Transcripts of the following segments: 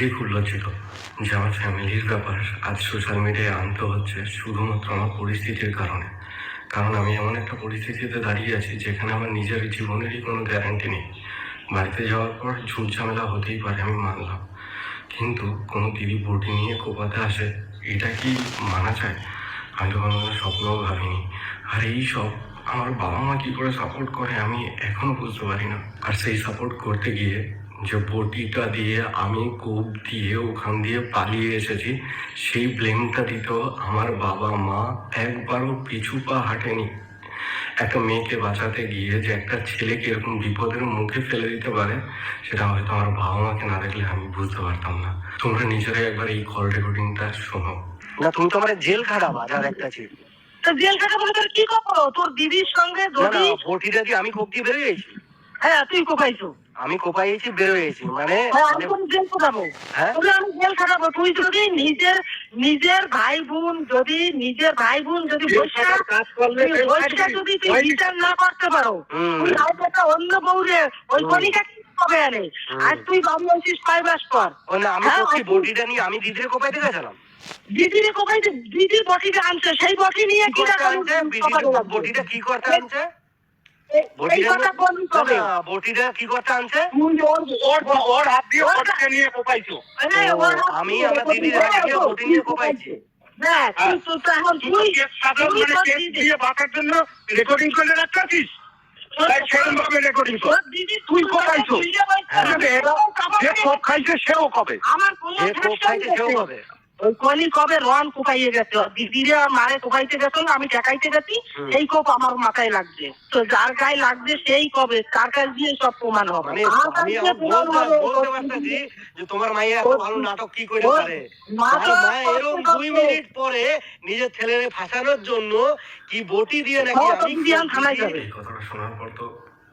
নিজেই খুব লজ্জিত যে আমার ফ্যামিলির ব্যাপার আজ সোশ্যাল মিডিয়ায় আনতে হচ্ছে শুধুমাত্র আমার পরিস্থিতির কারণে। কারণ আমি এমন একটা পরিস্থিতিতে দাঁড়িয়ে আছি যেখানে আমার নিজের জীবনেরই কোনো গ্যারান্টি নেই। বাড়িতে যাওয়ার পর ঝুট ঝামেলা হতেই পারে আমি মানলাম। কিন্তু কোনো দিদি বটি নিয়ে কোপাতে আসে, এটা কি মানা যায়? আমি তো কোনো স্বপ্নও ভাবিনি। আর এই সব আমার বাবা মা কী করে সাপোর্ট করে আমি এখনও বুঝতে পারি না। আর সেই সাপোর্ট করতে গিয়ে যে বটিটা দিয়ে আমি কোপ দিয়ে ওখান দিয়ে পালিয়ে এসেছি সেই ব্লেমটা দিতেও আমার বাবা মা একবারও পিছু পা হাঁটেনি। একটা মেয়েকে বাঁচাতে গিয়ে যে একটা ছেলেকে এরকম বিপদের মুখে ফেলে দিতে পারে সেটা হয়তো আমার বাবা মাকে না দেখলে আমি বুঝতে পারতাম না। তোমরা নিজেরাই একবার এই কল রেকর্ডিংটা শোনো। না তুমি তো আমার জেল খারাপ আর একটা ছিল। তো জেল খাটা বলে তোর কি করব তোর দিদির সঙ্গে যদি আমি কোপ দিয়ে বেরোয়েছি হ্যাঁ তুই কোপাইছো আমি কোপাইছি বেরোয়েছি? মানে হ্যাঁ খাটাবো হ্যাঁ? তুই যদি নিজের নিজের ভাই বোন যদি নিজের ভাই বোন যদি যদি তুই বিচার না করতে পারো তুই অন্য বউরে ওই। কলিকা কি হবে আনে আর তুই বাবু মাস পর। আমি হ্যাঁ, নিয়ে আমি দিদিরে কোপাইতে গেছিলাম। দিদির কোপাইতে দিদির বটিটা আনছে সেই বটি নিয়ে কি? বটিটা কি করতে আনছে? কি করতে আনছে? ওর হাত দিয়ে নিয়ে কোপাইছো আমি আমার দিদির হাত দিয়ে বটি নিয়ে কোপাইছি রেকর্ডিং করে রেকর্ডিং তুই কোপাইছো যে খাইছে সেও কবে? আমার যে কোপ খাইছে সেও হবে ওই কলি কবে রন গেছে? দিদিরে আর মারে গেছিল আমি ঠেকাইতে গেছি এই কোপ আমার মাথায় লাগছে। তো যার গায়ে লাগছে সেই কবে কার কাছে দিয়ে সব প্রমাণ হবে। মানে যে তোমার মাইয়া এত ভালো নাটক কি করে পারে? মা এরকম দুই মিনিট পরে নিজের ছেলেরে ফাঁসানোর জন্য কি বটি দিয়ে নাকি হ্যাঁ, আমি থানায় যাবে। কথাটা শোনার পর তো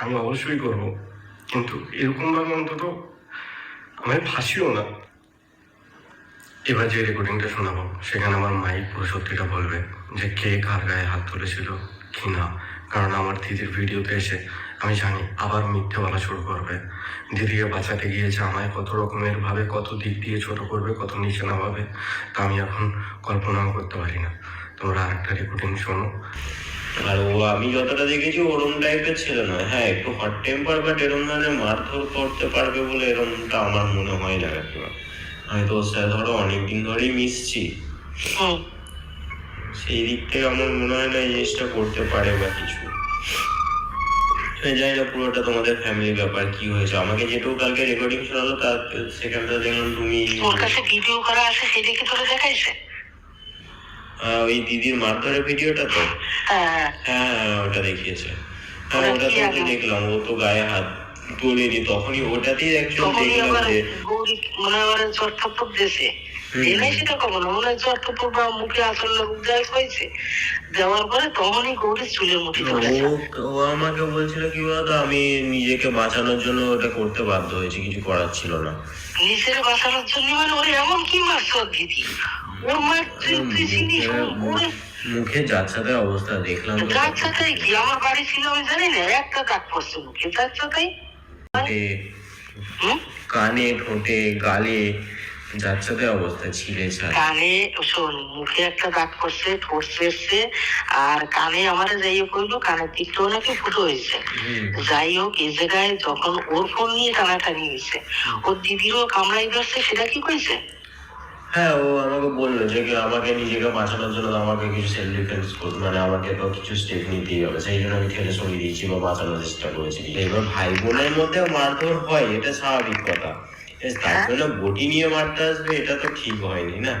আমি অবশ্যই করব। কিন্তু এরকমভাবে অন্তত আমায় ফাঁসিও না। এবার যে রেকর্ডিংটা শোনাবো, সেখানে আমার মাইক পুরো সত্যিটা বলবে যে কে কার গায়ে হাত তুলেছিল, কি না। কারণ আমার দিদির ভিডিওতে এসে আমি জানি আবার মিথ্যে বলা শুরু করবে। দিদিকে বাঁচাতে গিয়েছে আমায় কত রকমের ভাবে কত দিক দিয়ে ছোট করবে, কত নিচে নামাবে, তা আমি এখন কল্পনাও করতে পারি না। তোমরা আরেকটা রেকর্ডিং শোনো। আর ও আমি যতটা দেখেছি ওরম টাইপের ছিল না হ্যাঁ একটু হট টেম্পার বাট এরম ধরনের মারধর করতে পারবে বলে এরমটা আমার মনে হয় না আমি তো ওর সাথে ধরো অনেকদিন ধরেই মিশছি। সেই দিক থেকে আমার মনে হয় না এই জিনিসটা করতে পারে বা কিছু। জানি না পুরোটা তোমাদের ফ্যামিলির ব্যাপার কি হয়েছে? আমাকে যেটুকু কালকে রেকর্ডিং শোনালো তার সেখানটা দেখলাম তুমি তোর কাছে ভিডিও করা আছে সেটা কি তোরা দেখাইছে? ওই দিদির মারধরের ভিডিওটা তো? হ্যাঁ হ্যাঁ। হ্যাঁ হ্যাঁ, ওটা দেখিয়েছে। হ্যাঁ ওটা ওটা তো দেখলাম ও তো গায়ে হাত তখনই ওটাতেই দেখলাম যে মনে হয় চট টপ দিয়েছে এলাই সেটা কব মনে হয় চট টপ বা মুখে আসল দেওয়া হয়েছে। দেওয়ার পরে তখনই গৌরী চুলের মুঠি ধরেছে ও ও আমাকে বলছিল কি বলতো আমি নিজেকে বাঁচানোর জন্য ওটা করতে বাধ্য হয়েছি কিছু করার ছিল না। নিজের বাঁচানোর জন্য মানে ওর এমন কি মারছ দিদি? ওর মার তুই তুই চিনিস মুখে- ওর মুখে যাচ্ছাদের অবস্থা দেখলাম তো। দাঁত কি? আমার বাড়ি ছিল আমি জানি না একটা দাঁত পড়ছে মুখে দাঁত ছাতাই ঠোঁটে হুম কানে ঠোঁটে গালে যাচ্ছাদের অবস্থা ছিলে কানে শোন মুখে একটা দাগ পড়ছে ঠোঁট এসছে আর কানে আমার যাই হোক হইল কানের দিকটাও নাকি ফুটো হয়েছে। যাই হোক এই জায়গায় যখন ওর ফোন নিয়ে টানাটানি হয়েছে ওর দিদিরও কামড়াই ধরছে সেটা কি কইছে? হ্যাঁ ও আমাকে বলল যে কি আমাকে নিজেকে বাঁচানোর জন্য আমাকে কিছু সেলফ ডিফেন্স মানে আমাকে তো কিছু স্টেপ নিতেই হবে সেই জন্য আমি খেলে সরিয়ে দিয়েছি বা বাঁচানোর চেষ্টা করেছি। এবার ভাই বোনের মধ্যে মারধর হয় এটা স্বাভাবিক কথা। তার জন্য বটি নিয়ে মারতে আসবে এটা তো ঠিক হয়নি না?